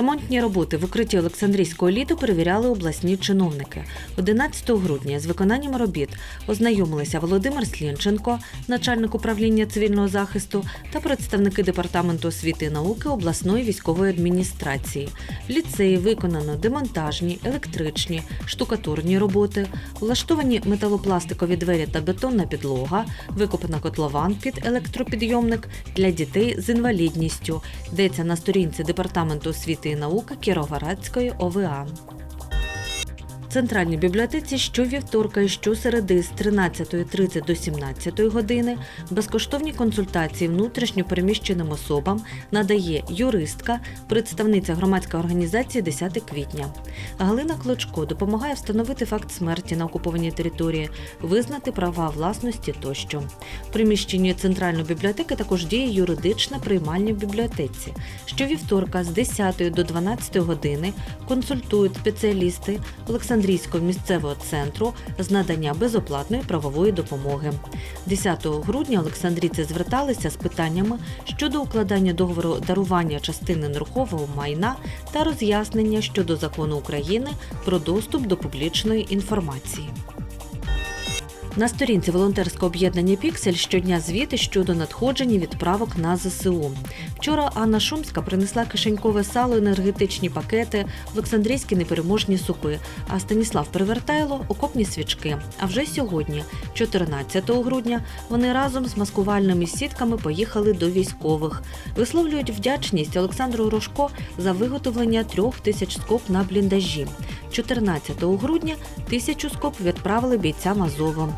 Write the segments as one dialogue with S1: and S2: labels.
S1: Ремонтні роботи в укритті Олександрійського літу перевіряли обласні чиновники. 11 грудня з виконанням робіт ознайомилися Володимир Слінченко, начальник управління цивільного захисту, та представники департаменту освіти і науки обласної військової адміністрації. В ліцеї виконано демонтажні, електричні, штукатурні роботи, влаштовані металопластикові двері та бетонна підлога, викопана котлован під електропідйомник для дітей з інвалідністю. Йдеться на сторінці департаменту освіти і науки Кіровоградської ОВА. Центральній бібліотеці щовівторка і щосереди з 13.30 до 17 години безкоштовні консультації внутрішньо переміщеним особам надає юристка, представниця громадської організації 10 квітня. Галина Клочко допомагає встановити факт смерті на окупованій території, визнати права власності тощо. В приміщенні центральної бібліотеки також діє юридична приймальня в бібліотеці. Щовівторка з 10 до 12 години консультують спеціалісти Олександрійського місцевого центру з надання безоплатної правової допомоги. 10 грудня Олександрійці зверталися з питаннями щодо укладання договору дарування частини нерухового майна та роз'яснення щодо закону України про доступ до публічної інформації. На сторінці волонтерського об'єднання Піксель щодня звіти щодо надходження відправок на ЗСУ. Вчора Анна Шумська принесла кишенькове сало, енергетичні пакети, Олександрійські непереможні супи, а Станіслав Привертайло окопні свічки. А вже сьогодні, 14 грудня, вони разом з маскувальними сітками поїхали до військових. Висловлюють вдячність Олександру Рожко за виготовлення трьох тисяч скоп на бліндажі. 14 грудня тисячу скоп відправили бійцям Азову.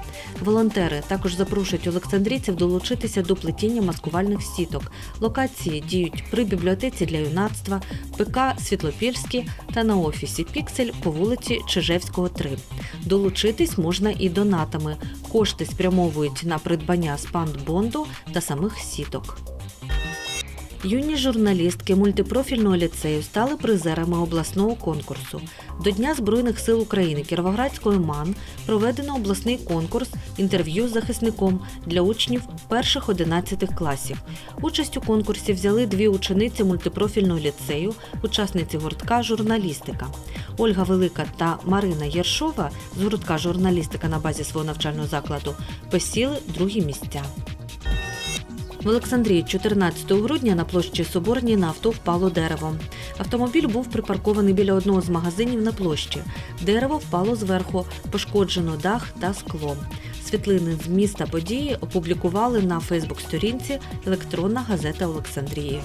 S1: Волонтери також запрошують олександрійців долучитися до плетіння маскувальних сіток. Локації діють при бібліотеці для юнацтва, ПК Світлопільські та на офісі Піксель по вулиці Чижевського, 3. Долучитись можна і донатами. Кошти спрямовують на придбання спандбонду та самих сіток. Юні журналістки мультипрофільного ліцею стали призерами обласного конкурсу. До Дня Збройних сил України Кіровоградської МАН проведено обласний конкурс інтерв'ю з захисником для учнів перших 11 класів. Участь у конкурсі взяли дві учениці мультипрофільного ліцею, учасниці гуртка журналістика. Ольга Велика та Марина Єршова з гуртка журналістика на базі свого навчального закладу посіли другі місця. В Олександрії 14 грудня на площі Соборній на авто впало дерево. Автомобіль був припаркований біля одного з магазинів на площі. Дерево впало зверху, пошкоджено дах та скло. Світлини з міста події опублікували на Фейсбук-сторінці Електронна газета Олександрії.